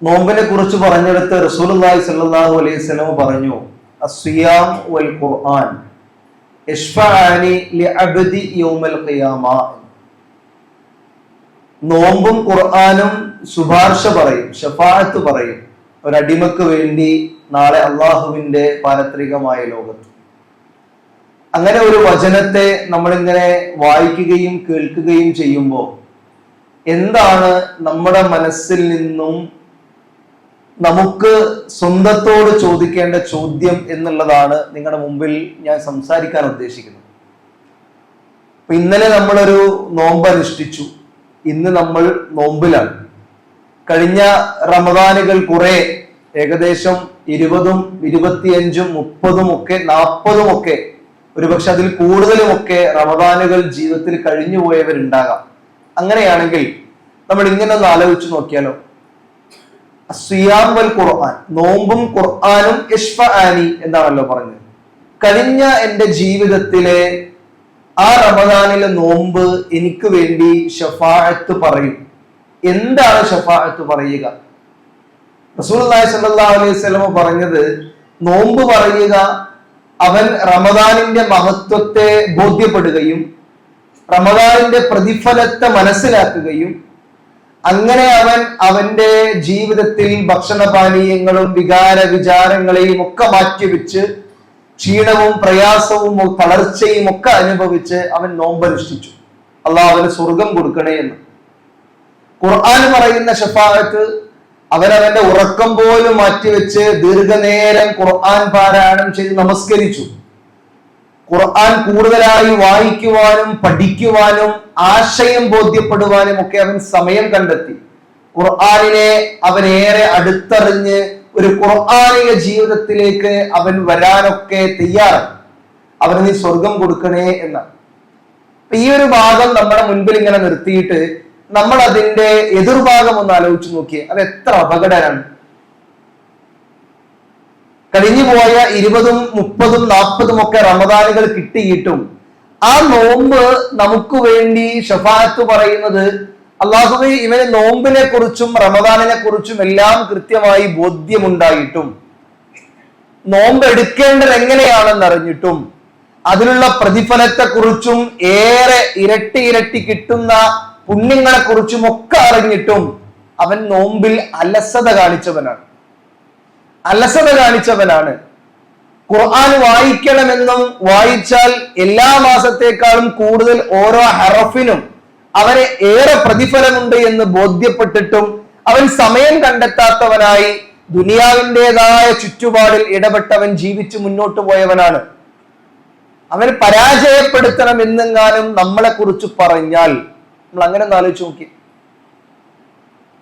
നോമ്പിനെ കുറിച്ച് പറഞ്ഞെടുത്ത് റസൂലുള്ളാഹി സ്വല്ലല്ലാഹു അലൈഹി വസല്ലം പറഞ്ഞു വൽ ഖുർആൻ നോമ്പും ഖുർആാനും ശുപാർശ പറയും ഷഫാഅത്ത് പറയും ഒരടിമക്ക് വേണ്ടി നാളെ അള്ളാഹുവിന്റെ പാരത്രികമായ ലോകത്ത്. അങ്ങനെ ഒരു വചനത്തെ നമ്മളിങ്ങനെ വായിക്കുകയും കേൾക്കുകയും ചെയ്യുമ്പോൾ എന്താണ് നമ്മുടെ മനസ്സിൽ നിന്നും നമുക്ക് സ്വന്തത്തോട് ചോദിക്കേണ്ട ചോദ്യം എന്നുള്ളതാണ് നിങ്ങളുടെ മുമ്പിൽ ഞാൻ സംസാരിക്കാൻ ഉദ്ദേശിക്കുന്നത്. അപ്പൊ ഇന്നലെ നമ്മളൊരു നോമ്പ് അനുഷ്ഠിച്ചു. ഇന്ന് നമ്മൾ നോമ്പിലാണ്. കഴിഞ്ഞ റമദാനുകൾ കുറെ ഏകദേശം ഇരുപതും ഇരുപത്തിയഞ്ചും മുപ്പതും ഒക്കെ നാൽപ്പതും ഒക്കെ ഒരുപക്ഷെ അതിൽ കൂടുതലും ഒക്കെ റമദാനുകൾ ജീവിതത്തിൽ കഴിഞ്ഞു പോയവരുണ്ടാകാം അങ്ങനെയാണെങ്കിൽ നമ്മൾ ഇങ്ങനെ ഒന്ന് ആലോചിച്ച് നോക്കിയാലോ? സിയാം വൽ ഖുർആൻ. നോമ്പും ഖുർആാനും ഇഷ്ഫ ആനി എന്താണല്ലോ പറഞ്ഞത്. കഴിഞ്ഞ എന്റെ ജീവിതത്തിലെ ആ റമദാനിലെ നോമ്പ് എനിക്ക് വേണ്ടി ഷഫാഅത്ത് പറയും. എന്താണ് ഷഫാഅത്ത് പറയുക? റസൂൽ സല്ലല്ലാഹു അലൈഹി വസല്ലം പറഞ്ഞത് നോമ്പ് പറയുക അവൻ റമദാനിന്റെ മഹത്വത്തെ ബോധ്യപ്പെടുകയും റമദാനിന്റെ പ്രതിഫലത്തെ മനസ്സിലാക്കുകയും അങ്ങനെ അവൻ അവന്റെ ജീവിതത്തിൽ ഭക്ഷണപാനീയങ്ങളും വികാര വിചാരങ്ങളെയും ഒക്കെ മാറ്റിവെച്ച് ക്ഷീണവും പ്രയാസവും തളർച്ചയും ഒക്കെ അനുഭവിച്ച് അവൻ നോമ്പനുഷ്ഠിച്ചു. അള്ളാഹ് അവന് സ്വർഗം കൊടുക്കണേ എന്ന്. ഖുർആൻ പറയുന്ന ഷഫാഹത്ത് അവനവന്റെ ഉറക്കം പോലും മാറ്റിവെച്ച് ദീർഘനേരം ഖുർആൻ പാരായണം ചെയ്ത് നമസ്കരിച്ചു. ഖുർആൻ കൂടുതലായി വായിക്കുവാനും പഠിക്കുവാനും ആശയം ബോധ്യപ്പെടുവാനും ഒക്കെ അവൻ സമയം കണ്ടെത്തി. ഖുർആാനിനെ അവൻ ഏറെ അടുത്തറിഞ്ഞ് ഒരു ഖുർആാനിക ജീവിതത്തിലേക്ക് അവൻ വരാനൊക്കെ തയ്യാറാണ്. അവന് നീ സ്വർഗം കൊടുക്കണേ എന്ന. ഈ ഒരു ഭാഗം നമ്മുടെ മുൻപിൽ ഇങ്ങനെ നിർത്തിയിട്ട് നമ്മൾ അതിന്റെ എതിർഭാഗം ഒന്ന് ആലോചിച്ച് നോക്കിയേ. അത് എത്ര അപകടമാണ് കഴിഞ്ഞു പോയ ഇരുപതും മുപ്പതും നാൽപ്പതും ഒക്കെ റമദാനുകൾ കിട്ടിയിട്ടും ആ നോമ്പ് നമുക്ക് വേണ്ടി ഷഫാത്ത് പറയുന്നത് അള്ളാഹുബി ഇവന് നോമ്പിനെ കുറിച്ചും റമദാനിനെ കുറിച്ചും എല്ലാം കൃത്യമായി ബോധ്യമുണ്ടായിട്ടും നോമ്പ് എടുക്കേണ്ടത് എങ്ങനെയാണെന്ന് അറിഞ്ഞിട്ടും അതിനുള്ള പ്രതിഫലത്തെ കുറിച്ചും ഏറെ ഇരട്ടി ഇരട്ടി കിട്ടുന്ന പുണ്യങ്ങളെ കുറിച്ചും ഒക്കെ അറിഞ്ഞിട്ടും അവൻ നോമ്പിൽ അലസത കാണിച്ചവനാണ്. അലസത കാണിച്ചവനാണ്. ഖുർആൻ വായിക്കണമെന്നും വായിച്ചാൽ എല്ലാ മാസത്തേക്കാളും കൂടുതൽ ഓരോ ഹറഫിനും അവന് ഏറെ പ്രതിഫലമുണ്ട് എന്ന് ബോധ്യപ്പെട്ടിട്ടും അവൻ സമയം കണ്ടെത്താത്തവനായി ദുനിയാവിന്റെതായ ചുറ്റുപാടിൽ ഇടപെട്ടവൻ ജീവിച്ചു മുന്നോട്ട് പോയവനാണ്. അവൻ പരാജയപ്പെടുത്തണം എന്നെങ്ങാനും നമ്മളെ കുറിച്ച് പറഞ്ഞാൽ നമ്മൾ അങ്ങനെ ഒന്ന് ആലോചിച്ച് നോക്കി.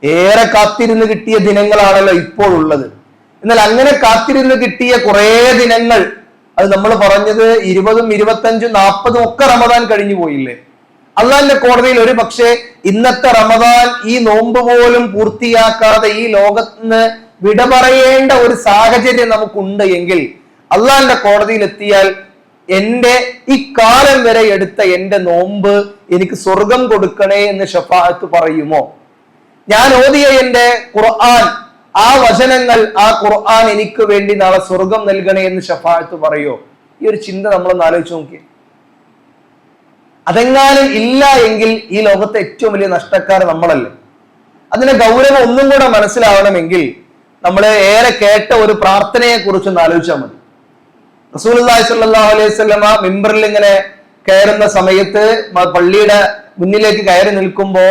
ഏറെ കാത്തിരുന്ന് കിട്ടിയ ദിനങ്ങളാണല്ലോ ഇപ്പോൾ ഉള്ളത് എന്നാൽ അങ്ങനെ കാത്തിരുന്ന് കിട്ടിയ കുറേ ദിനങ്ങൾ അത് നമ്മൾ പറഞ്ഞത് ഇരുപതും ഇരുപത്തഞ്ചും നാൽപ്പതും ഒക്കെ റമദാൻ കഴിഞ്ഞു പോയില്ലേ? അള്ളാന്റെ കോടതിയിൽ ഒരു പക്ഷേ ഇന്നത്തെ റമദാൻ ഈ നോമ്പ് പോലും പൂർത്തിയാക്കാതെ ഈ ലോകത്തിന് വിട പറയേണ്ട ഒരു സാഹചര്യം നമുക്കുണ്ട് എങ്കിൽ അള്ളാന്റെ കോടതിയിൽ എത്തിയാൽ എന്റെ ഈ കാലം വരെ എടുത്ത എന്റെ നോമ്പ് എനിക്ക് സ്വർഗം കൊടുക്കണേ എന്ന് ഷഫാഹത്ത് പറയുമോ? ഞാൻ ഓതിയ എന്റെ ഖുർആൻ ആ വചനങ്ങൾ ആ ഖുർആൻ എനിക്ക് വേണ്ടി നാളെ സ്വർഗം നൽകണേ എന്ന് ഷഫാഅത്ത് പറയോ? ഈ ഒരു ചിന്ത നമ്മളൊന്ന് ആലോചിച്ച് നോക്കി അതെങ്ങാനും ഇല്ല എങ്കിൽ ഈ ലോകത്തെ ഏറ്റവും വലിയ നഷ്ടക്കാർ നമ്മളല്ലേ? അതിന്റെ ഗൗരവം ഒന്നും കൂടെ മനസ്സിലാവണമെങ്കിൽ നമ്മൾ ഏറെ കേട്ട ഒരു പ്രാർത്ഥനയെ കുറിച്ച് ഒന്ന് ആലോചിച്ചാൽ മതി. റസൂൽ സല്ലല്ലാഹു അലൈഹി മിമ്പറിൽ ഇങ്ങനെ കയറുന്ന സമയത്ത് പള്ളിയുടെ മുന്നിലേക്ക് കയറി നിൽക്കുമ്പോ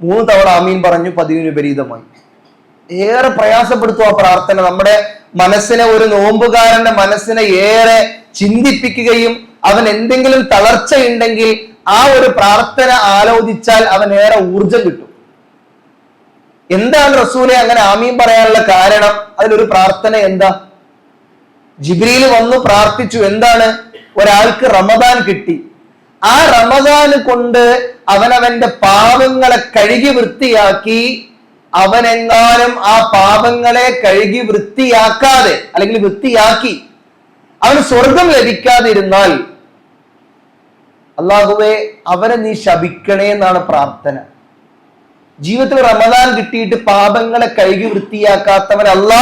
മൂന്ന് തവണ ആമീൻ പറഞ്ഞു പതിവിന് വിപരീതമായി. ഏറെ പ്രയാസപ്പെടുത്തും ആ പ്രാർത്ഥന. നമ്മുടെ മനസ്സിനെ ഒരു നോമ്പുകാരന്റെ മനസ്സിനെ ഏറെ ചിന്തിപ്പിക്കുകയും അവൻ എന്തെങ്കിലും തളർച്ച ഉണ്ടെങ്കിൽ ആ ഒരു പ്രാർത്ഥന ആലോചിച്ചാൽ അവൻ ഏറെ ഊർജം കിട്ടും. എന്താണ് റസൂലെ അങ്ങനെ ആമീൻ പറയാനുള്ള കാരണം? അതിലൊരു പ്രാർത്ഥന എന്താ? ജിബ്രീൽ വന്നു പ്രാർത്ഥിച്ചു. എന്താണ്? ഒരാൾക്ക് റമദാൻ കിട്ടി. ആ റമദാന് കൊണ്ട് അവനവന്റെ പാവങ്ങളെ കഴുകി വൃത്തിയാക്കി അവനെങ്ങാനും ആ പാപങ്ങളെ കഴുകി വൃത്തിയാക്കാതെ അല്ലെങ്കിൽ വൃത്തിയാക്കി അവന് സ്വർഗം ലഭിക്കാതിരുന്നാൽ അള്ളാഹുവെ അവനെ നീ ശപിക്കണേ എന്നാണ് പ്രാർത്ഥന. ജീവിതത്തിൽ റമദാൻ കിട്ടിയിട്ട് പാപങ്ങളെ കഴുകി വൃത്തിയാക്കാത്തവനല്ല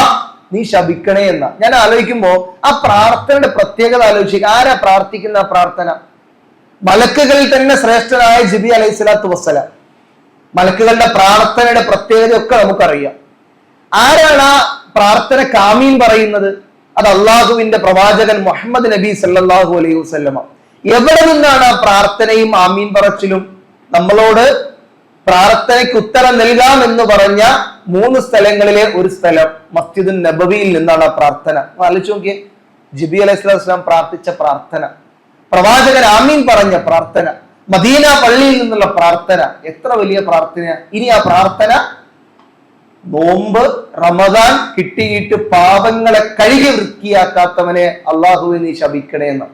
നീ ശപിക്കണേ എന്ന. ഞാൻ ആലോചിക്കുമ്പോ ആ പ്രാർത്ഥനയുടെ പ്രത്യേകത ആലോചിക്കുക ആരാ പ്രാർത്ഥിക്കുന്ന ആ പ്രാർത്ഥന? മലക്കുകളിൽ തന്നെ ശ്രേഷ്ഠനായ ജിബി അലൈഹി സ്വലാത്തു വസ്സലാം. മലക്കുകളുടെ പ്രാർത്ഥനയുടെ പ്രത്യേകതയൊക്കെ നമുക്കറിയാം. ആരാണ് ആ പ്രാർത്ഥന കാമീൻ പറയുന്നത്? അത് അള്ളാഹുവിന്റെ പ്രവാചകൻ മുഹമ്മദ് നബി സല്ലാഹു അലൈഹി വസല്ലമ. എവിടെ നിന്നാണ് ആ പ്രാർത്ഥനയും ആമീൻ പറച്ചിലും? നമ്മളോട് പ്രാർത്ഥനയ്ക്ക് ഉത്തരം നൽകാം എന്ന് പറഞ്ഞ മൂന്ന് സ്ഥലങ്ങളിലെ ഒരു സ്ഥലം മസ്ജിദുൻ നബവിയിൽ നിന്നാണ് ആ പ്രാർത്ഥന. ആലോചിച്ച് നോക്കിയേ. ജിബി അലൈഹി സ്വലാം പ്രാർത്ഥിച്ച പ്രാർത്ഥന. പ്രവാചകൻ ആമീൻ പറഞ്ഞ പ്രാർത്ഥന. മദീന പള്ളിയിൽ നിന്നുള്ള പ്രാർത്ഥന. എത്ര വലിയ പ്രാർത്ഥന? ഇനി ആ പ്രാർത്ഥന നോമ്പ് റമദാൻ കിട്ടിയിട്ട് പാപങ്ങളെ കഴുകി വൃത്തിയാക്കാത്തവനെ അള്ളാഹുവെ നീ ശപിക്കണേ എന്ന്.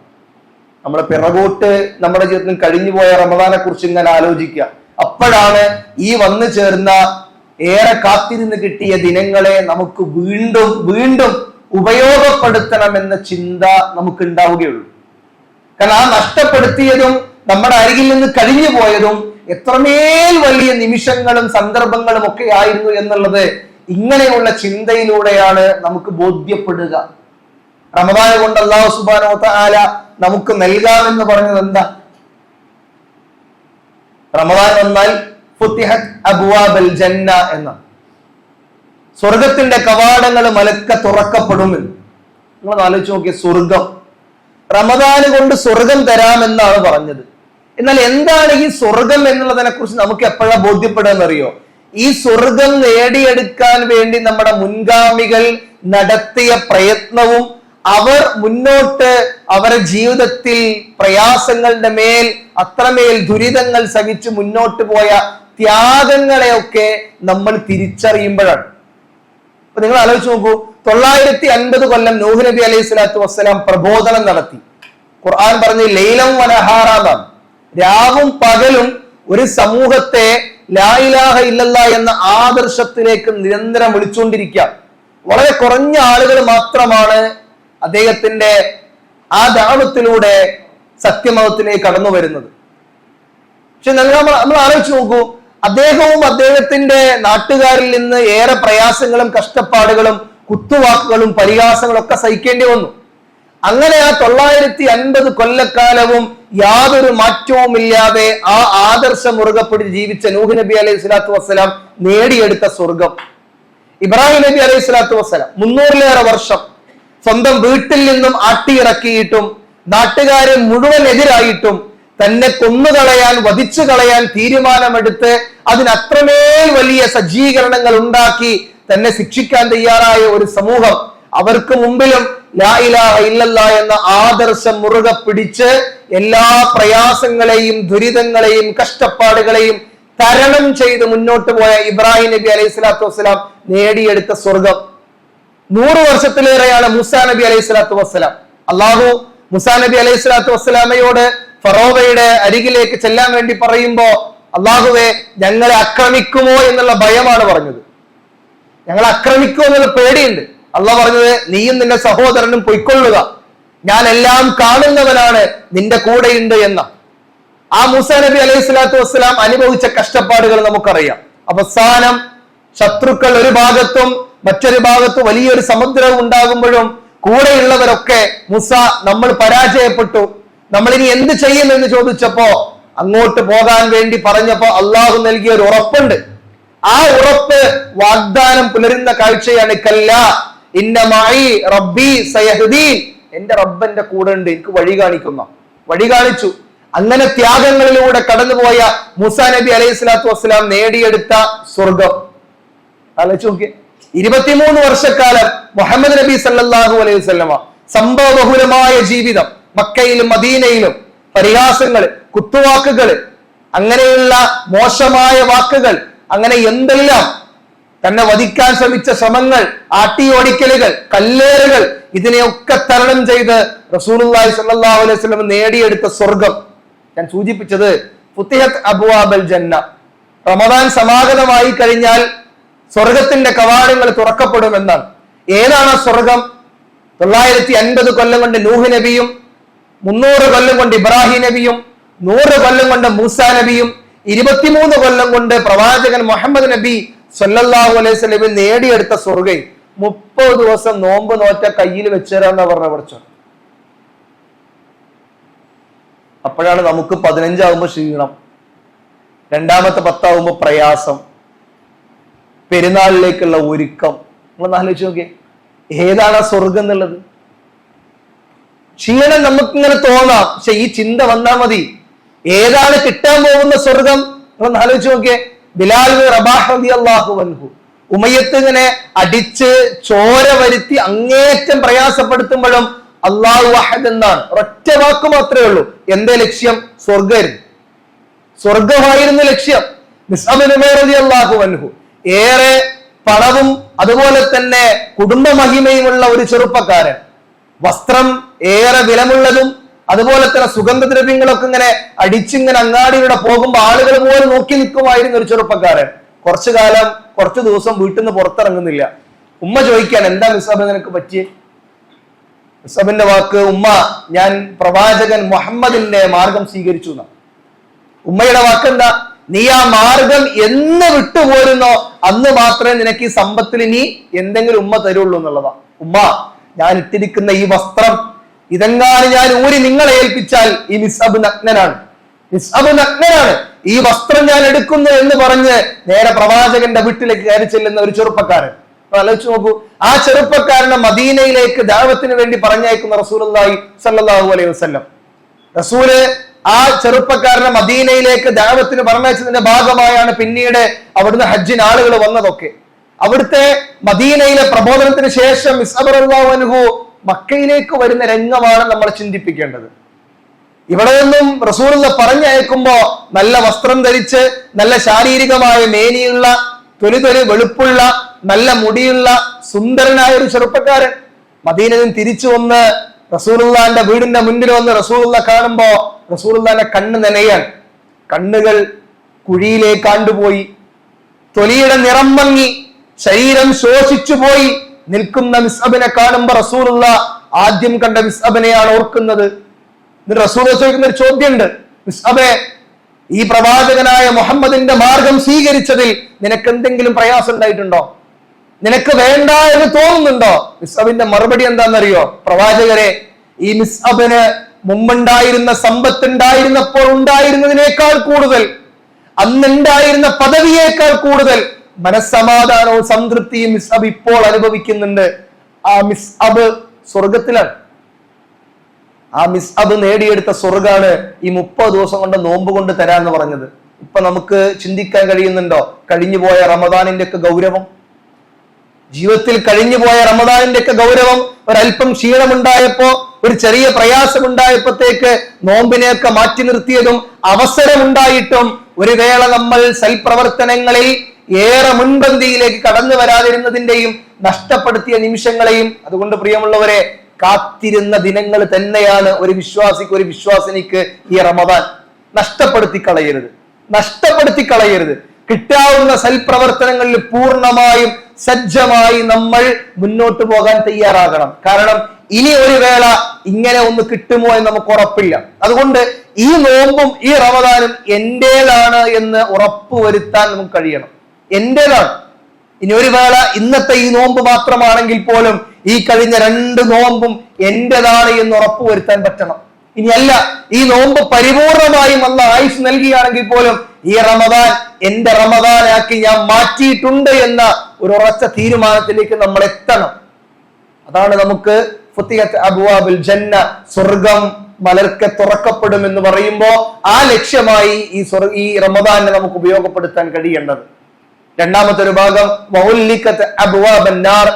നമ്മുടെ പിറകോട്ട് നമ്മുടെ ജീവിതത്തിൽ കഴിഞ്ഞു പോയ റമദാനെ കുറിച്ച് ഇങ്ങനെ ആലോചിക്കുക. അപ്പോഴാണ് ഈ വന്നു ചേർന്ന ഏറെ കാത്തിരുന്ന് കിട്ടിയ ദിനങ്ങളെ നമുക്ക് വീണ്ടും വീണ്ടും ഉപയോഗപ്പെടുത്തണമെന്ന ചിന്ത നമുക്ക് ഉണ്ടാവുകയുള്ളൂ കാരണം ആ നഷ്ടപ്പെടുത്തിയതും നമ്മുടെ അരികിൽ നിന്ന് കഴിഞ്ഞു പോയതും എത്രമേൽ വലിയ നിമിഷങ്ങളും സന്ദർഭങ്ങളും ഒക്കെ ആയിരുന്നു എന്നുള്ളത് ഇങ്ങനെയുള്ള ചിന്തയിലൂടെയാണ് നമുക്ക് ബോധ്യപ്പെടുക. റമദാന കൊണ്ട് അള്ളാഹു സുബാനോ ആല നമുക്ക് നൽകാമെന്ന് പറഞ്ഞത് എന്താ? റമദാൻ വന്നാൽ അബുവാബൽ ജന്ന എന്ന. സ്വർഗത്തിന്റെ കവാടങ്ങൾ മലക്ക തുറക്കപ്പെടുമെന്ന് നിങ്ങൾ ആലോചിച്ച് നോക്കിയ സ്വർഗം റമദാന് കൊണ്ട് സ്വർഗം തരാമെന്നാണ് പറഞ്ഞത്. എന്നാൽ എന്താണ് ഈ സ്വർഗം എന്നുള്ളതിനെ കുറിച്ച് നമുക്ക് എപ്പോഴാ ബോധ്യപ്പെടുക അറിയോ ഈ സ്വർഗം നേടിയെടുക്കാൻ വേണ്ടി നമ്മുടെ മുൻഗാമികൾ നടത്തിയ പ്രയത്നവും അവർ മുന്നോട്ട് അവരുടെ ജീവിതത്തിൽ പ്രയാസങ്ങളുടെ മേൽ അത്രമേൽ ദുരിതങ്ങൾ സഹിച്ച് മുന്നോട്ട് പോയ ത്യാഗങ്ങളെയൊക്കെ നമ്മൾ തിരിച്ചറിയുമ്പോഴാണ്. അപ്പൊ നിങ്ങൾ ആലോചിച്ച് നോക്കൂ തൊള്ളായിരത്തി അൻപത് കൊല്ലം നൂഹ് നബി അലൈഹി സ്വലാത്തു വസ്സലാം പ്രബോധനം നടത്തി. ഖുർആൻ പറഞ്ഞ് ലൈലം വനഹാറ എന്നാണ് രാവും പകലും ഒരു സമൂഹത്തെ ലായിലാഹ ഇല്ലല്ല എന്ന ആദർശത്തിലേക്ക് നിരന്തരം വിളിച്ചുകൊണ്ടിരിക്കുക വളരെ കുറഞ്ഞ ആളുകൾ മാത്രമാണ് അദ്ദേഹത്തിന്റെ ആ ദാമത്തിലൂടെ സത്യമതത്തിലേക്ക് കടന്നു വരുന്നത്. പക്ഷെ നമ്മൾ നമ്മൾ ആലോചിച്ച് നോക്കൂ അദ്ദേഹവും അദ്ദേഹത്തിന്റെ നാട്ടുകാരിൽ നിന്ന് ഏറെ പ്രയാസങ്ങളും കഷ്ടപ്പാടുകളും കുത്തുവാക്കുകളും പരിഹാസങ്ങളും ഒക്കെ സഹിക്കേണ്ടി വന്നു. അങ്ങനെ ആ തൊള്ളായിരത്തി അൻപത് കൊല്ലക്കാലവും യാതൊരു മാറ്റവും ഇല്ലാതെ ആ ആദർശം മുറുകെ പിടിച്ച് ജീവിച്ച നൂഹ് നബി അലൈഹി സ്വലാത്തു വസ്സലാം നേടിയെടുത്ത സ്വർഗം ഇബ്രാഹിം നബി അലൈഹി സ്വലാത്തു വസ്സലാം മുന്നൂറിലേറെ വർഷം സ്വന്തം വീട്ടിൽ നിന്നും ആട്ടിയിറക്കിയിട്ടും നാട്ടുകാരെ മുഴുവൻ എതിരായിട്ടും തന്നെ കൊന്നുകളയാൻ വധിച്ചു കളയാൻ തീരുമാനമെടുത്ത് അതിനത്രമേൽ വലിയ സജ്ജീകരണങ്ങൾ ഉണ്ടാക്കി തന്നെ ശിക്ഷിക്കാൻ തയ്യാറായ ഒരു സമൂഹം അവർക്ക് മുമ്പിലും ഇല്ലല്ല എന്ന ആദർശം മുറുകെ പിടിച്ച് എല്ലാ പ്രയാസങ്ങളെയും ദുരിതങ്ങളെയും കഷ്ടപ്പാടുകളെയും തരണം ചെയ്ത് മുന്നോട്ട് പോയ ഇബ്രാഹിം നബി അലൈഹി സ്വലാത്തു വസ്സലാം നേടിയെടുത്ത സ്വർഗം നൂറ് വർഷത്തിലേറെയാണ് മുസാ നബി അലൈഹി സ്വലാത്തു വസ്സലാം. അള്ളാഹു മുസാ നബി അലൈഹി സ്വലാത്തു വസ്സലാമയോട് ഫറോവയുടെ അരികിലേക്ക് ചെല്ലാൻ വേണ്ടി പറയുമ്പോ അള്ളാഹുവെ ഞങ്ങളെ ആക്രമിക്കുമോ എന്നുള്ള ഭയമാണ് പറഞ്ഞത്. ഞങ്ങളെ ആക്രമിക്കുമോ എന്നുള്ള പേടിയുണ്ട്. അള്ളാഹ് പറഞ്ഞത് നീയും നിന്റെ സഹോദരനും പൊയ്ക്കൊള്ളുക. ഞാൻ എല്ലാം കാണുന്നവനാണ് നിന്റെ കൂടെയുണ്ട് എന്ന. ആ മൂസ നബി അലൈഹി സ്വലാത്തു വസ്സലാം അനുഭവിച്ച കഷ്ടപ്പാടുകൾ നമുക്കറിയാം. അവസാനം ശത്രുക്കൾ ഒരു ഭാഗത്തും മറ്റൊരു ഭാഗത്തും വലിയൊരു സമുദ്രവും ഉണ്ടാകുമ്പോഴും കൂടെയുള്ളവരൊക്കെ മുസ നമ്മൾ പരാജയപ്പെട്ടു. നമ്മൾ ഇനി എന്ത് ചെയ്യും എന്ന് ചോദിച്ചപ്പോ അങ്ങോട്ട് പോകാൻ വേണ്ടി പറഞ്ഞപ്പോ അള്ളാഹു നൽകിയ ഒരു ഉറപ്പുണ്ട്. ആ ഉറപ്പ് വാഗ്ദാനം പുലരുന്ന കാഴ്ചയാണ് കല്ല റബ്ബി എന്റെ റബ്ബന്റെ കൂടെ ഉണ്ട് എനിക്ക് വഴി കാണിക്കുന്ന. വഴി കാണിച്ചു. അങ്ങനെ ത്യാഗങ്ങളിലൂടെ കടന്നുപോയ മുസാ നബി അലൈഹി സ്വലാത്തു വസ്സലാം നേടിയെടുത്ത സ്വർഗം ആലോചിച്ച് നോക്കിയേ. ഇരുപത്തിമൂന്ന് വർഷക്കാലം മുഹമ്മദ് നബി സല്ലാഹു അലൈഹി വസല്ലമ സംഭവബഹുലമായ ജീവിതം മക്കയിലും മദീനയിലും പരിഹാസങ്ങൾ കുത്തുവാക്കുകൾ അങ്ങനെയുള്ള മോശമായ വാക്കുകൾ അങ്ങനെ എന്തെല്ലാം തന്നെ വധിക്കാൻ ശ്രമിച്ച ശ്രമങ്ങൾ ആട്ടിയോടിക്കലുകൾ കല്ലേറുകൾ ഇതിനെയൊക്കെ തരണം ചെയ്ത് റസൂലുള്ളാഹി സ്വല്ലല്ലാഹു അലൈഹി നേടിയെടുത്ത സ്വർഗം ഞാൻ സൂചിപ്പിച്ചത് ഫുത്തിഹത്ത് അബുവാബൽ ജന്ന. റമദാൻ സമാഗതമായി കഴിഞ്ഞാൽ സ്വർഗത്തിന്റെ കവാടങ്ങൾ തുറക്കപ്പെടുമെന്നാണ്. ഏതാണ് സ്വർഗം തൊള്ളായിരത്തി അൻപത് കൊല്ലം കൊണ്ട് നൂഹ് നബിയും മുന്നൂറ് കൊല്ലം കൊണ്ട് ഇബ്രാഹിം നബിയും നൂറ് കൊല്ലം കൊണ്ട് മൂസ നബിയും ഇരുപത്തിമൂന്ന് കൊല്ലം കൊണ്ട് പ്രവാചകൻ മുഹമ്മദ് നബി സല്ലല്ലാഹു അലൈഹി സ്വലമിൽ നേടിയെടുത്ത സ്വർഗയും മുപ്പത് ദിവസം നോമ്പ് നോറ്റ കയ്യിൽ വെച്ചേരാന്ന പറഞ്ഞ പഠിച്ചു അപ്പോഴാണ് നമുക്ക് പതിനഞ്ചാവുമ്പോൾ ക്ഷീണം. രണ്ടാമത്തെ പത്താവുമ്പോൾ പ്രയാസം. പെരുന്നാളിലേക്കുള്ള ഒരുക്കം. നിങ്ങളൊന്ന് ആലോചിച്ച് നോക്കിയേ. ഏതാണ് ആ സ്വർഗം എന്നുള്ളത്? ക്ഷീണം നമുക്കിങ്ങനെ തോന്നാം. പക്ഷെ ഈ ചിന്ത വന്നാൽ മതി. ഏതാണ് കിട്ടാൻ പോകുന്ന സ്വർഗം നിങ്ങളൊന്ന് ആലോചിച്ച് നോക്കിയേ. ബിലാൽ റബാഹ് അള്ളാഹു അൻഹു ഉമയത്ത് ഇങ്ങനെ അടിച്ച് ചോര വരുത്തി അങ്ങേറ്റം പ്രയാസപ്പെടുത്തുമ്പോഴും അള്ളാഹു അഹദ് എന്നാണ്. ഒറ്റ വാക്ക് മാത്രമേ ഉള്ളൂ. എന്റെ ലക്ഷ്യം? സ്വർഗമായിരുന്നു സ്വർഗമായിരുന്നു ലക്ഷ്യം. അള്ളാഹു വൻഹു ഏറെ പണവും അതുപോലെ തന്നെ കുടുംബ മഹിമയുമുള്ള ഒരു ചെറുപ്പക്കാരൻ. വസ്ത്രം ഏറെ വിലമുള്ളതും അതുപോലെ തന്നെ സുഗന്ധദ്രവ്യങ്ങളൊക്കെ ഇങ്ങനെ അടിച്ചിങ്ങനെ അങ്ങാടിയിലൂടെ പോകുമ്പോൾ ആളുകൾ പോലെ നോക്കി നിൽക്കുമായിരുന്നു ഒരു ചെറുപ്പക്കാരൻ. കുറച്ചു കാലം കുറച്ചു ദിവസം വീട്ടിൽ നിന്ന് പുറത്തിറങ്ങുന്നില്ല. ഉമ്മ ചോദിക്കാൻ എന്താ നിസാബ് നിനക്ക് പറ്റിയേ? നിസാബിന്റെ വാക്ക് ഉമ്മ ഞാൻ പ്രവാചകൻ മുഹമ്മദിന്റെ മാർഗം സ്വീകരിച്ചു എന്ന ഉമ്മയുടെ വാക്കെന്താ നീ ആ മാർഗം എന്ന് വിട്ടുപോരുന്നോ അന്ന് മാത്രമേ നിനക്ക് ഈ സമ്പത്തിൽ നീ എന്തെങ്കിലും ഉമ്മ തരുള്ളൂ എന്നുള്ളതാ. ഉമ്മ ഞാൻ ഇട്ടിരിക്കുന്ന ഈ വസ്ത്രം ഇതെങ്ങാനും ഞാൻ ഊരി നിങ്ങളെ ഏൽപ്പിച്ചാൽ ഈ മിസ്അബ് നഗ്നനാണ്. നിസ്സബ് നഗ്നനാണ്. ഈ വസ്ത്രം ഞാൻ എടുക്കുന്നു എന്ന് പറഞ്ഞ് നേരെ പ്രവാചകന്റെ വീട്ടിലേക്ക് കയറി ചെല്ലുന്ന ഒരു ചെറുപ്പക്കാരൻ. ആലോചിച്ചു നോക്കൂ ആ ചെറുപ്പക്കാരനെ മദീനയിലേക്ക് ദാവത്തിന് വേണ്ടി പറഞ്ഞയക്കുന്ന റസൂലി സല്ലല്ലാഹു അലൈഹി വസല്ലം. റസൂൽ ആ ചെറുപ്പക്കാരനെ മദീനയിലേക്ക് ദാവത്തിന് പറഞ്ഞയച്ചതിന്റെ ഭാഗമായാണ് പിന്നീട് അവിടുന്ന് ഹജ്ജിന് ആളുകൾ വന്നതൊക്കെ. അവിടുത്തെ മദീനയിലെ പ്രബോധനത്തിന് ശേഷം ഇസ്അബറുല്ലാഹു മക്കയിലേക്ക് വരുന്ന രംഗമാണ് നമ്മൾ ചിന്തിപ്പിക്കേണ്ടത്. ഇവിടെ നിന്നും റസൂലുള്ള പറഞ്ഞയക്കുമ്പോ നല്ല വസ്ത്രം ധരിച്ച് നല്ല ശാരീരികമായ മേനിയുള്ള തൊലി തൊലി വെളുപ്പുള്ള നല്ല മുടിയുള്ള സുന്ദരനായ ഒരു ചെറുപ്പക്കാരൻ മദീനയിൽ തിരിച്ചു വന്ന് റസൂലുള്ളാന്റെ വീടിന്റെ മുന്നിൽ വന്ന് റസൂലുള്ള കാണുമ്പോ റസൂലുള്ളാന്റെ കണ്ണ് നനയാൻ കണ്ണുകൾ കുഴിയിലേക്ക് ആണ്ടുപോയി. തൊലിയുടെ നിറം മങ്ങി ശരീരം ശോഷിച്ചു പോയി നിൽക്കുന്ന മിസ്അബിനെ കാണുമ്പോ റസൂലുള്ള ആദ്യം കണ്ട മിസ്അബിനെയാണ് ഓർക്കുന്നത്. റസൂൽ ചോദിക്കുന്ന ഒരു ചോദ്യമുണ്ട്. മിസ്അബെ ഈ പ്രവാചകനായ മുഹമ്മദിന്റെ മാർഗം സ്വീകരിച്ചതിൽ നിനക്ക് എന്തെങ്കിലും പ്രയാസം ഉണ്ടായിട്ടുണ്ടോ? നിനക്ക് വേണ്ട എന്ന് തോന്നുന്നുണ്ടോ? മിസ്അബിന്റെ മറുപടി എന്താണെന്നറിയോ? പ്രവാചകരെ ഈ മിസ്അബിന് മുമ്പുണ്ടായിരുന്ന സമ്പത്ത് ഉണ്ടായിരുന്നപ്പോൾ ഉണ്ടായിരുന്നതിനേക്കാൾ കൂടുതൽ അന്നുണ്ടായിരുന്ന പദവിയേക്കാൾ കൂടുതൽ മനസ്സമാധാനവും സംതൃപ്തിയും മിസ് അബ് ഇപ്പോൾ അനുഭവിക്കുന്നുണ്ട്. ആ മിസ് അബ് സ്വർഗത്തിലാണ് ആ മിസ് അബ് നേടിയെടുത്ത സ്വർഗാണ് ഈ മുപ്പത് ദിവസം കൊണ്ട് നോമ്പ് കൊണ്ട് തരാന്ന് പറഞ്ഞത്. ഇപ്പൊ നമുക്ക് ചിന്തിക്കാൻ കഴിയുന്നുണ്ടോ? കഴിഞ്ഞുപോയ റമദാനിന്റെ ഒക്കെ ഗൗരവം? ജീവിതത്തിൽ കഴിഞ്ഞുപോയ റമദാനിന്റെ ഒക്കെ ഗൗരവം? ഒരല്പം ക്ഷീണമുണ്ടായപ്പോ ഒരു ചെറിയ പ്രയാസമുണ്ടായപ്പോഴത്തേക്ക് നോമ്പിനെയൊക്കെ മാറ്റി നിർത്തിയതും അവസരമുണ്ടായിട്ടും ഒരു വേള നമ്മൾ സൽപ്രവർത്തനങ്ങളിൽ ഏറെ മുൻപന്തിയിലേക്ക് കടന്നു വരാതിരുന്നതിന്റെയും നഷ്ടപ്പെടുത്തിയ നിമിഷങ്ങളെയും അതുകൊണ്ട് പ്രിയമുള്ളവരെ കാത്തിരുന്ന ദിനങ്ങൾ തന്നെയാണ് ഒരു വിശ്വാസിക്ക് ഒരു വിശ്വാസിനിക്ക് ഈ റമദാൻ. നഷ്ടപ്പെടുത്തി കളയരുത്. നഷ്ടപ്പെടുത്തി കളയരുത്. കിട്ടാവുന്ന സൽപ്രവർത്തനങ്ങളിൽ പൂർണമായും സജ്ജമായി നമ്മൾ മുന്നോട്ട് പോകാൻ തയ്യാറാകണം. കാരണം ഇനി ഒരു വേള ഇങ്ങനെ ഒന്ന് കിട്ടുമോ എന്ന് നമുക്ക് ഉറപ്പില്ല. അതുകൊണ്ട് ഈ നോമ്പും ഈ റമദാനും എന്റേതാണ് എന്ന് ഉറപ്പുവരുത്താൻ നമുക്ക് കഴിയണം. എന്റേതാണ്. ഇനി ഒരു വേള ഇന്നത്തെ ഈ നോമ്പ് മാത്രമാണെങ്കിൽ പോലും ഈ കഴിഞ്ഞ രണ്ട് നോമ്പും എന്റേതാണ് എന്ന് ഉറപ്പുവരുത്താൻ പറ്റണം. ഇനി അല്ല ഈ നോമ്പ് പരിപൂർണമായും വന്ന ആയുസ് നൽകുകയാണെങ്കിൽ പോലും ഈ റമദാൻ എന്റെ റമദാനാക്കി ഞാൻ മാറ്റിയിട്ടുണ്ട് എന്ന ഒരു ഉറച്ച തീരുമാനത്തിലേക്ക് നമ്മൾ എത്തണം. അതാണ് നമുക്ക് അബുവാബുൽ ജന്ന സ്വർഗം മലർക്കെ തുറക്കപ്പെടും എന്ന് പറയുമ്പോ ആ ലക്ഷ്യമായി ഈ ഈ റമദാനെ നമുക്ക് ഉപയോഗപ്പെടുത്താൻ കഴിയേണ്ടത്. രണ്ടാമത്തെ ഒരു ഭാഗം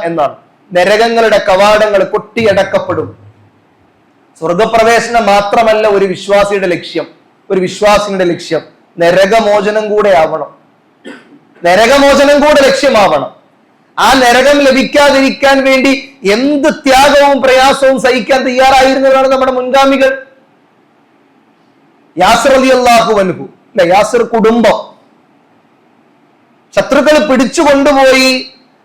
എന്നാണ്. നരകങ്ങളുടെ കവാടങ്ങൾ കൊട്ടിയടക്കപ്പെടും. സ്വർഗപ്രവേശനം മാത്രമല്ല ഒരു വിശ്വാസിയുടെ ലക്ഷ്യം. ഒരു വിശ്വാസിയുടെ ലക്ഷ്യം. നരകമോചനം കൂടെ ആവണം. നരകമോചനം കൂടെ ലക്ഷ്യമാവണം. ആ നരകം ലഭിക്കാതിരിക്കാൻ വേണ്ടി എന്ത് ത്യാഗവും പ്രയാസവും സഹിക്കാൻ തയ്യാറായിരുന്നവരാണ് നമ്മുടെ മുൻഗാമികൾ. യാസർ അലി അള്ളാഹു അല്ലെ? യാസർ കുടുംബം. ശത്രുക്കൾ പിടിച്ചു കൊണ്ടുപോയി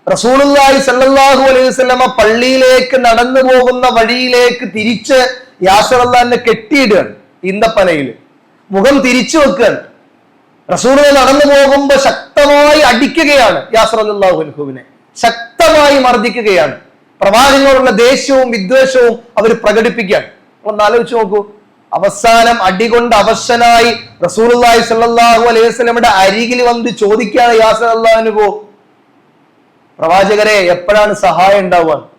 റസൂലുള്ളാഹി സല്ലാഹു അലൈഹി വസല്ലമ പള്ളിയിലേക്ക് നടന്നു പോകുന്ന വഴിയിലേക്ക് തിരിച്ച് യാസർ അള്ളാഹിനെ കെട്ടിയിടുകയാണ് ഇന്തപ്പനയിൽ മുഖം തിരിച്ചു വെക്കുകയാണ്. റസൂൽ നടന്നു പോകുമ്പോ ശക്തമായി അടിക്കുകയാണ് യാസർ അല്ലാഹുവിനെ ശക്തമായി മർദ്ദിക്കുകയാണ്. പ്രവാചകനോടുള്ള ദേഷ്യവും വിദ്വേഷവും അവർ പ്രകടിപ്പിക്കുകയാണ്. ഒന്ന് ആലോചിച്ച് നോക്കൂ. അവസാനം അടികൊണ്ട് അവശനായി റസൂലുള്ളാഹി സല്ലാഹു അലൈഹി അരികിൽ വന്ന് ചോദിക്കുകയാണ് യാസർ അള്ളാഹുവിന് പോ. പ്രവാചകരെ എപ്പോഴാണ് സഹായം ഉണ്ടാവുക?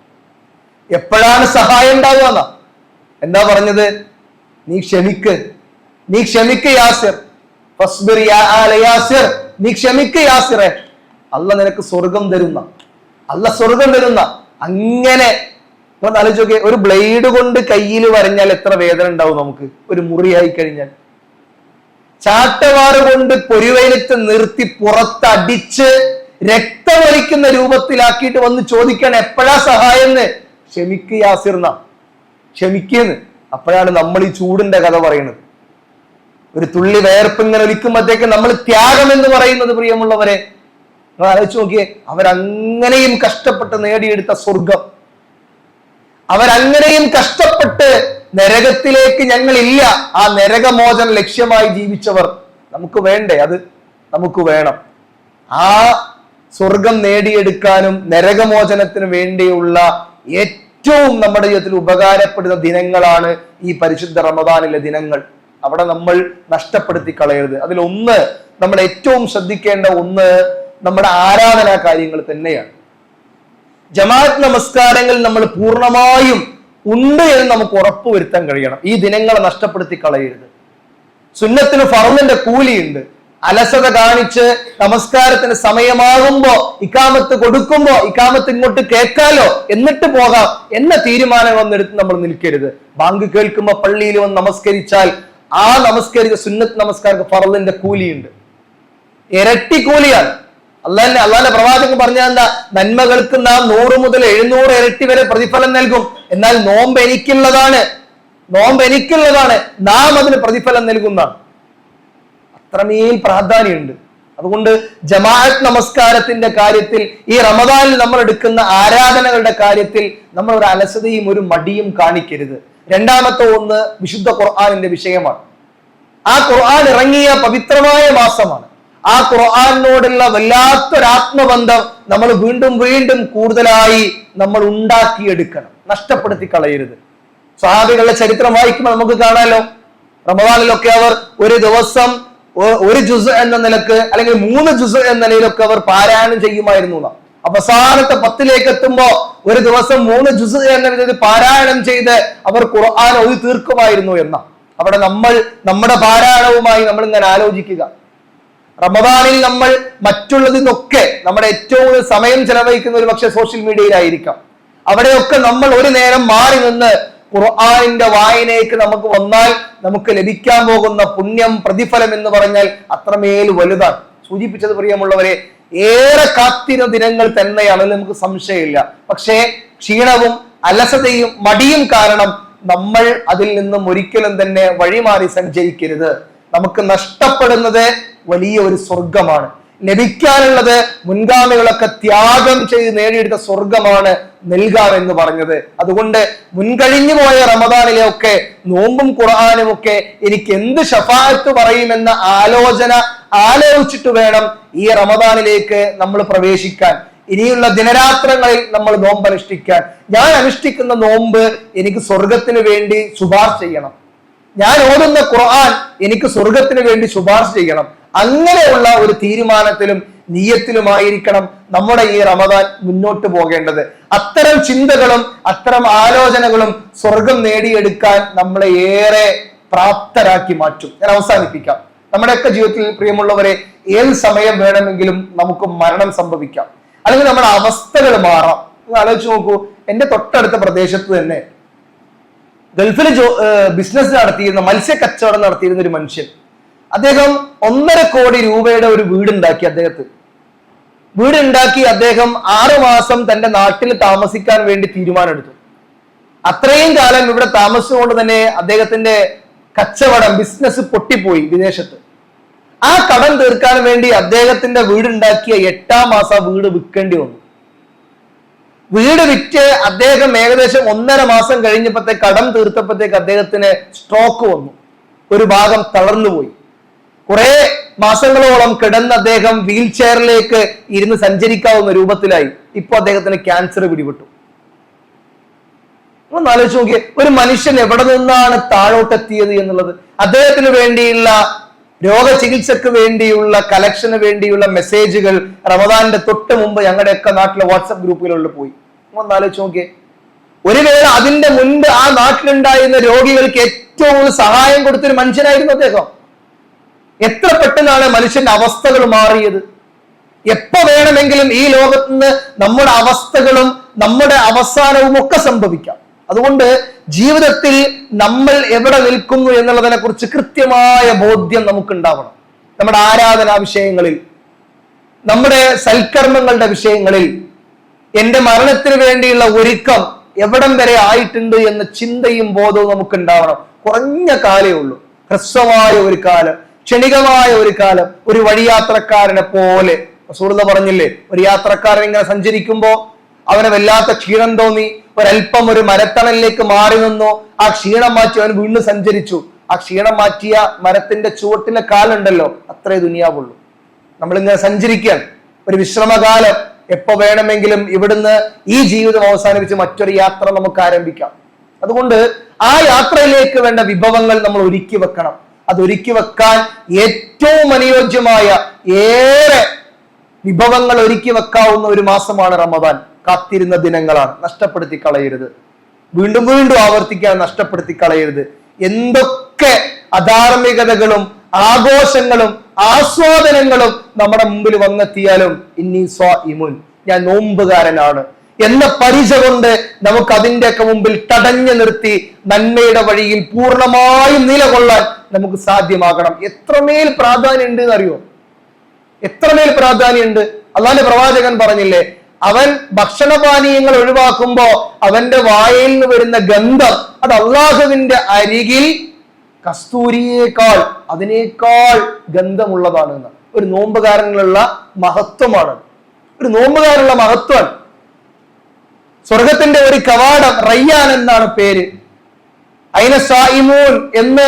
എപ്പോഴാണ് സഹായം ഉണ്ടാവുക എന്നാ? എന്താ പറഞ്ഞത്? നീ ക്ഷമിക്ക്. നീ ക്ഷമിക്ക് യാസിർ. യാസിർ. നീ ക്ഷമിക്ക് യാസിറെ. അല്ല നിനക്ക് സ്വർഗം തരുന്ന. അല്ല സ്വർഗം തരുന്ന. അങ്ങനെ ഒന്ന് ആലോചിച്ച് ഒരു ബ്ലേഡ് കൊണ്ട് കയ്യിൽ വരഞ്ഞാൽ എത്ര വേദന ഉണ്ടാവും നമുക്ക്? ഒരു മുറിയായി കഴിഞ്ഞാൽ. ചാട്ടവാറ് കൊണ്ട് പൊരുവയിലത്ത് നിർത്തി പുറത്തടിച്ച് രക്തമൊലിക്കുന്ന രൂപത്തിലാക്കിയിട്ട് വന്ന് ചോദിക്കാൻ എപ്പോഴാ സഹായം എന്ന് ക്ഷമിക്ക് യാസിർന്ന ക്ഷമിക്കുന്നു. അപ്പോഴാണ് നമ്മൾ ഈ ചൂടിന്റെ കഥ പറയുന്നത്. ഒരു തുള്ളി വേർപ്പ് ഇങ്ങനെ ഒലിക്കുമ്പോഴത്തേക്ക് നമ്മൾ ത്യാഗം എന്ന് പറയുന്നത് പ്രിയമുള്ളവരെ ആലോചിച്ച് നോക്കിയേ അവരങ്ങനെയും കഷ്ടപ്പെട്ട് നേടിയെടുത്ത സ്വർഗം അവരങ്ങനെയും കഷ്ടപ്പെട്ട് നരകത്തിലേക്ക് ഞങ്ങളില്ല. ആ നരകമോചനം ലക്ഷ്യമായി ജീവിച്ചവർ നമുക്ക് വേണ്ടേ? അത് നമുക്ക് വേണം. ആ സ്വർഗം നേടിയെടുക്കാനും നരകമോചനത്തിന് വേണ്ടിയുള്ള ഏറ്റവും നമ്മുടെ ജീവിതത്തിൽ ഉപകാരപ്പെടുന്ന ദിനങ്ങളാണ് ഈ പരിശുദ്ധ റമദാനിലെ ദിനങ്ങൾ. അവിടെ നമ്മൾ നഷ്ടപ്പെടുത്തി കളയരുത്. അതിലൊന്ന് നമ്മൾ ഏറ്റവും ശ്രദ്ധിക്കേണ്ട ഒന്ന് നമ്മുടെ ആരാധനാ കാര്യങ്ങൾ തന്നെയാണ്. ജമാഅത്ത് നമസ്കാരങ്ങൾ നമ്മൾ പൂർണമായും ഉണ്ട് എന്ന് നമുക്ക് ഉറപ്പുവരുത്താൻ കഴിയണം. ഈ ദിനങ്ങളെ നഷ്ടപ്പെടുത്തി കളയരുത്. സുന്നത്തിന് ഫറമിന്റെ കൂലിയുണ്ട്. അലസത കാണിച്ച് നമസ്കാരത്തിന് സമയമാകുമ്പോ ഇക്കാമത്ത് കൊടുക്കുമ്പോ ഇക്കാമത്ത് ഇങ്ങോട്ട് കേൾക്കാലോ എന്നിട്ട് പോകാം എന്ന തീരുമാനം വന്നെടുത്ത് നമ്മൾ നിൽക്കരുത്. ബാങ്ക് കേൾക്കുമ്പോ പള്ളിയിൽ വന്ന് നമസ്കരിച്ചാൽ ആ നമസ്കരിച്ച സുന്നത്ത് നമസ്കാരക്ക് ഫറലിന്റെ കൂലിയുണ്ട്. ഇരട്ടി കൂലിയാണ്. അള്ളാന്റെ അള്ളാന്റെ പ്രവാചകൻ പറഞ്ഞ എന്താ? നന്മകൾക്ക് നാം നൂറ് മുതൽ എഴുന്നൂറ് ഇരട്ടി വരെ പ്രതിഫലം നൽകും. എന്നാൽ നോമ്പ് എനിക്കുള്ളതാണ്. നോമ്പ് എനിക്കുള്ളതാണ്. നാം അതിന് പ്രതിഫലം നൽകുന്നതാണ്. അത്രമേൽ പ്രാധാന്യമുണ്ട്. അതുകൊണ്ട് ജമാഅത്ത് നമസ്കാരത്തിന്റെ കാര്യത്തിൽ ഈ റമദാനിൽ നമ്മൾ എടുക്കുന്ന ആരാധനകളുടെ കാര്യത്തിൽ നമ്മൾ ഒരു അലസതയും ഒരു മടിയും കാണിക്കരുത്. രണ്ടാമത്തെ ഒന്ന് വിശുദ്ധ ഖുർആാനിന്റെ വിഷയമാണ്. ആ ഖുർആൻ ഇറങ്ങിയ പവിത്രമായ മാസമാണ്. ആ ഖുർആാനിനോടുള്ള വല്ലാത്തൊരാത്മബന്ധം നമ്മൾ വീണ്ടും വീണ്ടും കൂടുതലായി നമ്മൾ ഉണ്ടാക്കിയെടുക്കണം. നഷ്ടപ്പെടുത്തി കളയരുത്. സഹാബികളുടെ ചരിത്രം വായിക്കുമ്പോൾ നമുക്ക് കാണാലോ? റമദാനിലൊക്കെ അവർ ഒരു ദിവസം ഒരു ജുസ് എന്ന നിലയ്ക്ക് അല്ലെങ്കിൽ മൂന്ന് ജുസ് എന്ന നിലയിലൊക്കെ അവർ പാരായണം ചെയ്യുമായിരുന്നു. അവസാനത്തെ പത്തിലേക്ക് എത്തുമ്പോ ഒരു ദിവസം മൂന്ന് ജുസ് എന്ന രീതിയിൽ പാരായണം ചെയ്ത് അവർ ഖുർആൻ ഒഴി തീർക്കുമായിരുന്നു എന്ന അവിടെ നമ്മൾ നമ്മുടെ പാരായണവുമായി നമ്മൾ ഇങ്ങനെ ആലോചിക്കുക. റമദാനിൽ നമ്മൾ മറ്റുള്ളതിൽ നിന്നൊക്കെ നമ്മുടെ ഏറ്റവും കൂടുതൽ സമയം ചെലവഴിക്കുന്ന ഒരു പക്ഷേ സോഷ്യൽ മീഡിയയിലായിരിക്കാം. അവിടെയൊക്കെ നമ്മൾ ഒരു നേരം മാറി നിന്ന് ഖുർആാനിന്റെ വായനയ്ക്ക് നമുക്ക് വന്നാൽ നമുക്ക് ലഭിക്കാൻ പോകുന്ന പുണ്യം പ്രതിഫലം എന്ന് പറഞ്ഞാൽ അത്രമേൽ വലുതാണ്. സൂചിപ്പിച്ചത് പ്രിയമുള്ളവരെ ഏറെ കാത്തിരുന്ന ദിനങ്ങൾ തന്നെയാണ് നമുക്ക് സംശയമില്ല. പക്ഷേ ക്ഷീണവും അലസതയും മടിയും കാരണം നമ്മൾ അതിൽ നിന്നും ഒരിക്കലും തന്നെ വഴിമാറി സഞ്ചരിക്കരുത്. നമുക്ക് നഷ്ടപ്പെടുന്നത് വലിയ ഒരു സ്വർഗമാണ് ലഭിക്കാനുള്ളത് മുൻഗാമികളൊക്കെ ത്യാഗം ചെയ്ത് നേടിയെടുത്ത സ്വർഗമാണ് നൽകാം എന്ന് പറഞ്ഞത്. അതുകൊണ്ട് മുൻകഴിഞ്ഞു പോയ റമദാനിലെ ഒക്കെ നോമ്പും ഖുർആാനും ഒക്കെ എനിക്ക് എന്ത് ഷഫായത്ത് പറയുമെന്ന ആലോചന ആലോചിച്ചിട്ട് വേണം ഈ റമദാനിലേക്ക് നമ്മൾ പ്രവേശിക്കാൻ. ഇനിയുള്ള ദിനരാത്രങ്ങളിൽ നമ്മൾ നോമ്പ് അനുഷ്ഠിക്കാൻ. ഞാൻ അനുഷ്ഠിക്കുന്ന നോമ്പ് എനിക്ക് സ്വർഗത്തിന് വേണ്ടി ശുപാർശ ചെയ്യണം. ഞാൻ ഓതുന്ന ഖുർആൻ എനിക്ക് സ്വർഗത്തിന് വേണ്ടി ശുപാർശ ചെയ്യണം. അങ്ങനെയുള്ള ഒരു തീരുമാനത്തിലും നീയത്തിലുമായിരിക്കണം നമ്മുടെ ഈ റമദാൻ മുന്നോട്ട് പോകേണ്ടത്. അത്തരം ചിന്തകളും അത്തരം ആലോചനകളും സ്വർഗം നേടിയെടുക്കാൻ നമ്മളെ ഏറെ പ്രാപ്തരാക്കി മാറ്റും. ഞാൻ അവസാനിപ്പിക്കാം. നമ്മുടെയൊക്കെ ജീവിതത്തിൽ പ്രിയമുള്ളവരെ ഏത് സമയം വേണമെങ്കിലും നമുക്ക് മരണം സംഭവിക്കാം. അല്ലെങ്കിൽ നമ്മുടെ അവസ്ഥകൾ മാറാം. ആലോചിച്ച് നോക്കൂ എന്റെ തൊട്ടടുത്ത പ്രദേശത്ത് തന്നെ ഗൾഫിൽ ബിസിനസ് നടത്തിയിരുന്ന മത്സ്യ കച്ചവടം നടത്തിയിരുന്ന ഒരു മനുഷ്യൻ. അദ്ദേഹം ഒന്നര കോടി രൂപയുടെ ഒരു വീടുണ്ടാക്കി അദ്ദേഹത്തിന് വീടുണ്ടാക്കി അദ്ദേഹം ആറു മാസം തന്റെ നാട്ടിൽ താമസിക്കാൻ വേണ്ടി തീരുമാനമെടുത്തു. അത്രയും കാലം ഇവിടെ താമസിച്ചുകൊണ്ട് തന്നെ അദ്ദേഹത്തിന്റെ കച്ചവടം ബിസിനസ് പൊട്ടിപ്പോയി വിദേശത്ത്. ആ കടം തീർക്കാൻ വേണ്ടി അദ്ദേഹത്തിന്റെ വീടുണ്ടാക്കിയ എട്ടാം മാസം വീട് വിൽക്കേണ്ടി വന്നു. വീട് വിറ്റ് അദ്ദേഹം ഏകദേശം ഒന്നര മാസം കഴിഞ്ഞപ്പോഴത്തേക്ക് കടം തീർത്തപ്പോഴത്തേക്ക് അദ്ദേഹത്തിന് സ്ട്രോക്ക് വന്നു. ഒരു ഭാഗം തളർന്നുപോയി. കുറെ മാസങ്ങളോളം കിടന്ന അദ്ദേഹം വീൽ ചെയറിലേക്ക് ഇരുന്ന് സഞ്ചരിക്കാവുന്ന രൂപത്തിലായി. ഇപ്പൊ അദ്ദേഹത്തിന് ക്യാൻസർ പിടിപെട്ടു. ഒന്ന് ആലോചിച്ച് നോക്കിയേ ഒരു മനുഷ്യൻ എവിടെ നിന്നാണ് താഴോട്ടെത്തിയത് എന്നുള്ളത്? അദ്ദേഹത്തിന് വേണ്ടിയുള്ള രോഗചികിത്സക്ക് വേണ്ടിയുള്ള കലക്ഷന് വേണ്ടിയുള്ള മെസ്സേജുകൾ റമദാന്റെ തൊട്ട് മുമ്പ് ഞങ്ങളുടെയൊക്കെ നാട്ടിലെ വാട്സപ്പ് ഗ്രൂപ്പുകളിൽ പോയി. ഒന്ന് ആലോചിച്ച് നോക്കിയേ ഒരു വേള അതിന്റെ മുൻപ് ആ നാട്ടിലുണ്ടായിരുന്ന രോഗികൾക്ക് ഏറ്റവും കൂടുതൽ സഹായം കൊടുത്തൊരു മനുഷ്യനായിരുന്നു അദ്ദേഹം. എത്ര പെട്ടെന്നാണ് മനുഷ്യന്റെ അവസ്ഥകൾ മാറിയത്? എപ്പോ വേണമെങ്കിലും ഈ ലോകത്ത് നിന്ന് നമ്മുടെ അവസ്ഥകളും നമ്മുടെ അവസാനവും ഒക്കെ സംഭവിക്കാം. അതുകൊണ്ട് ജീവിതത്തിൽ നമ്മൾ എവിടെ നിൽക്കുന്നു എന്നുള്ളതിനെ കുറിച്ച് കൃത്യമായ ബോധ്യം നമുക്കുണ്ടാവണം. നമ്മുടെ ആരാധനാ വിഷയങ്ങളിൽ നമ്മുടെ സൽക്കർമ്മങ്ങളുടെ വിഷയങ്ങളിൽ എന്റെ മരണത്തിന് വേണ്ടിയുള്ള ഒരുക്കം എവിടം വരെ ആയിട്ടുണ്ട് എന്ന ചിന്തയും ബോധവും നമുക്ക് ഉണ്ടാവണം കുറഞ്ഞ കാലേ ഉള്ളൂ. ഹ്രസ്വമായ ഒരു കാലം. ക്ഷണികമായ ഒരു കാലം ഒരു വഴിയാത്രക്കാരനെ പോലെ. സുഹൃത്ത് പറഞ്ഞില്ലേ? ഒരു യാത്രക്കാരൻ ഇങ്ങനെ സഞ്ചരിക്കുമ്പോ അവനെ വല്ലാത്ത ക്ഷീണം തോന്നി. ഒരല്പം ഒരു മരത്തണലിലേക്ക് മാറി നിന്നു. ആ ക്ഷീണം മാറ്റി അവൻ വീണ്ടും സഞ്ചരിച്ചു. ആ ക്ഷീണം മാറ്റിയ മരത്തിന്റെ ചുവട്ടിലെ കാലുണ്ടല്ലോ അത്രേ ദുനിയാവുള്ളൂ. നമ്മളിങ്ങനെ സഞ്ചരിക്കാൻ ഒരു വിശ്രമകാലം. എപ്പോ വേണമെങ്കിലും ഇവിടുന്ന് ഈ ജീവിതം അവസാനിപ്പിച്ച് മറ്റൊരു യാത്ര നമുക്ക് ആരംഭിക്കാം. അതുകൊണ്ട് ആ യാത്രയിലേക്ക് വേണ്ട വിഭവങ്ങൾ നമ്മൾ ഒരുക്കി വെക്കണം. അത് ഒരുക്കി വെക്കാൻ ഏറ്റവും അനുയോജ്യമായ ഏറെ വിഭവങ്ങൾ ഒരുക്കി വെക്കാവുന്ന ഒരു മാസമാണ് റമദാൻ. കാത്തിരുന്ന ദിനങ്ങളാണ്. നഷ്ടപ്പെടുത്തി കളയരുത്. വീണ്ടും വീണ്ടും ആവർത്തിക്കാൻ നഷ്ടപ്പെടുത്തി കളയരുത്. എന്തൊക്കെ അധാർമികതകളും ആഘോഷങ്ങളും ആസ്വാദനങ്ങളും നമ്മുടെ മുമ്പിൽ വന്നെത്തിയാലും ഇന്നി സ്വാ ഇമുൻ. ഞാൻ നോമ്പുകാരനാണ്. എന്ന പരിച കൊണ്ട് നമുക്ക് അതിന്റെയൊക്കെ മുമ്പിൽ തടഞ്ഞു നിർത്തി നന്മയുടെ വഴിയിൽ പൂർണമായും നിലകൊള്ളാൻ നമുക്ക് സാധ്യമാകണം. എത്രമേൽ പ്രാധാന്യം ഉണ്ട് എന്നറിയോ? എത്രമേൽ പ്രാധാന്യം ഉണ്ട് അള്ളാന്റെ പ്രവാചകൻ പറഞ്ഞില്ലേ അവൻ ഭക്ഷണപാനീയങ്ങൾ ഒഴിവാക്കുമ്പോ അവന്റെ വായയിൽ നിന്ന് വരുന്ന ഗന്ധം അത് അള്ളാഹുവിന്റെ അരികിൽ കസ്തൂരിയേക്കാൾ അതിനേക്കാൾ ഗന്ധമുള്ളതാണ് ഒരു നോമ്പുകാരനുള്ള മഹത്വമാണ്. ഒരു നോമ്പുകാരനുള്ള മഹത്വമാണ് സ്വർഗത്തിന്റെ ഒരു കവാടം റയ്യാൻ എന്നാണ് പേര്. അയിന സായിമൂൻ എന്ന്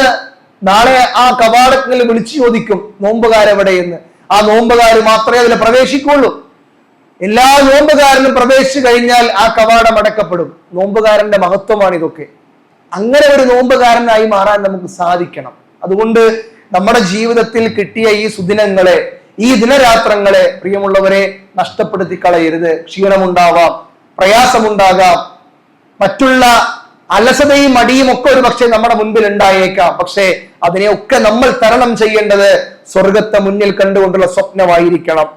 നാളെ ആ കവാടത്തിൽ വിളിച്ചു ചോദിക്കും നോമ്പുകാരെവിടെ എന്ന് ആ നോമ്പുകാർ മാത്രമേ അതിൽ പ്രവേശിക്കുള്ളൂ എല്ലാ നോമ്പുകാരനും പ്രവേശിച്ചു കഴിഞ്ഞാൽ ആ കവാടം അടക്കപ്പെടും. നോമ്പുകാരന്റെ മഹത്വമാണ് ഇതൊക്കെ. അങ്ങനെ ഒരു നോമ്പുകാരനായി മാറാൻ നമുക്ക് സാധിക്കണം. അതുകൊണ്ട് നമ്മുടെ ജീവിതത്തിൽ കിട്ടിയ ഈ സുദിനങ്ങളെ ഈ ദിനരാത്രങ്ങളെ പ്രിയമുള്ളവരെ നഷ്ടപ്പെടുത്തി കളയരുത് ക്ഷീണമുണ്ടാവാം. പ്രയാസമുണ്ടാകാം. മറ്റുള്ള അലസതയും മടിയും ഒക്കെ ഒരു പക്ഷേ നമ്മുടെ മുൻപിൽ ഉണ്ടായേക്കാം പക്ഷേ അതിനെയൊക്കെ നമ്മൾ തരണം ചെയ്യേണ്ടത് സ്വർഗത്തെ മുന്നിൽ കണ്ടുകൊണ്ടുള്ള സ്വപ്നമായിരിക്കണം.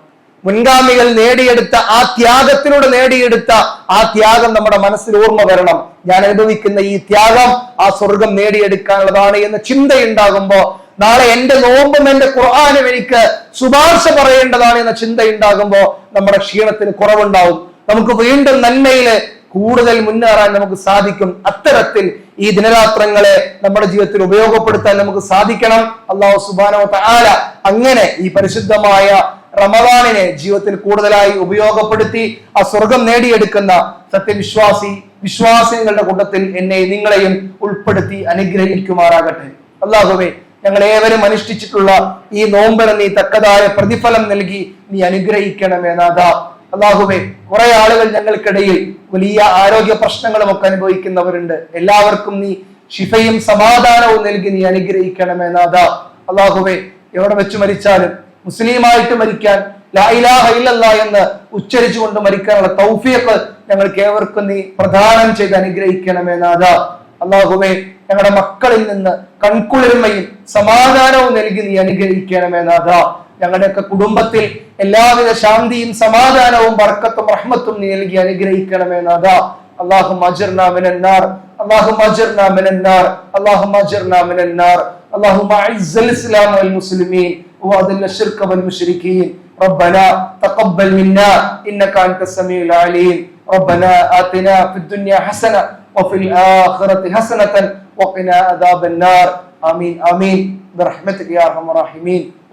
മുൻഗാമികൾ നേടിയെടുത്ത ആ ത്യാഗത്തിലൂടെ നേടിയെടുത്ത ആ ത്യാഗം നമ്മുടെ മനസ്സിൽ ഓർമ്മ വരണം. ഞാൻ അനുഭവിക്കുന്ന ഈ ത്യാഗം ആ സ്വർഗം നേടിയെടുക്കാനുള്ളതാണ് എന്ന ചിന്തയുണ്ടാകുമ്പോൾ നാളെ എന്റെ നോമ്പും എന്റെ ഖുർആാനും എനിക്ക് ശുപാർശ പറയേണ്ടതാണ് എന്ന ചിന്തയുണ്ടാകുമ്പോൾ നമ്മുടെ ക്ഷീണത്തിന് കുറവുണ്ടാവും. നമുക്ക് വീണ്ടും നന്മയിൽ കൂടുതൽ മുന്നേറാൻ നമുക്ക് സാധിക്കും. അത്തരത്തിൽ ഈ ദിനരാത്രങ്ങളെ നമ്മുടെ ജീവിതത്തിൽ ഉപയോഗപ്പെടുത്താൻ നമുക്ക് സാധിക്കണം. അള്ളാഹു സുബാനോ താല അങ്ങനെ ഈ പരിശുദ്ധമായ റമദാനിനെ ജീവിതത്തിൽ കൂടുതലായി ഉപയോഗപ്പെടുത്തി ആ സ്വർഗം നേടിയെടുക്കുന്ന സത്യവിശ്വാസി വിശ്വാസികളുടെ കൂട്ടത്തിൽ എന്നെ നിങ്ങളെയും ഉൾപ്പെടുത്തി അനുഗ്രഹിക്കുമാറാകട്ടെ. അള്ളാഹുവേ ഞങ്ങൾ ഏവരും അനുഷ്ഠിച്ചിട്ടുള്ള ഈ നോമ്പിന് നീ തക്കതായ പ്രതിഫലം നൽകി നീ അനുഗ്രഹിക്കണമേ നാഥ. അള്ളാഹുവേ കുറെ ആളുകൾ ഞങ്ങൾക്കിടയിൽ വലിയ ആരോഗ്യ പ്രശ്നങ്ങളും ഒക്കെ അനുഭവിക്കുന്നവരുണ്ട്. എല്ലാവർക്കും നീ ഷിഫയും സമാധാനവും നൽകി നീ അനുഗ്രഹിക്കണമേ നാഥ. അള്ളാഹുവേ എവിടെ വെച്ച് മരിച്ചാലും മുസ്ലിമായിട്ട് മരിക്കാൻ ഇലാഹ കൊണ്ട് എന്ന് ഉച്ചരിച്ചുകൊണ്ട് മരിക്കാനുള്ള തൗഫിയൊക്കെ ഞങ്ങൾക്ക് ഏവർക്കും നീ പ്രദാനം ചെയ്ത് അനുഗ്രഹിക്കണമേ നാഥ. അള്ളാഹുവേ ഞങ്ങളുടെ മക്കളിൽ നിന്ന് കൺകുളിർമയും സമാധാനവും നൽകി നീ അനുഗ്രഹിക്കണമേ നാഥ. ഞങ്ങളുടെയൊക്കെ കുടുംബത്തിൽ എല്ലാവിധ ശാന്തിയും സമാധാനവും ബർക്കത്തും റഹ്മത്തും നീ നൽകി അനുഗ്രഹിക്കണമേ നാഥ اللهم اجرنا من النار اللهم اجرنا من النار اللهم اجرنا من النار اللهم اعز الاسلام والمسلمين واذل الشرك والمشركين ربنا تقبل منا انك انت السميع العليم ربنا اتنا في الدنيا حسنه وفي الاخره حسنه وقنا عذاب النار امين امين برحمتك يا ارحم الراحمين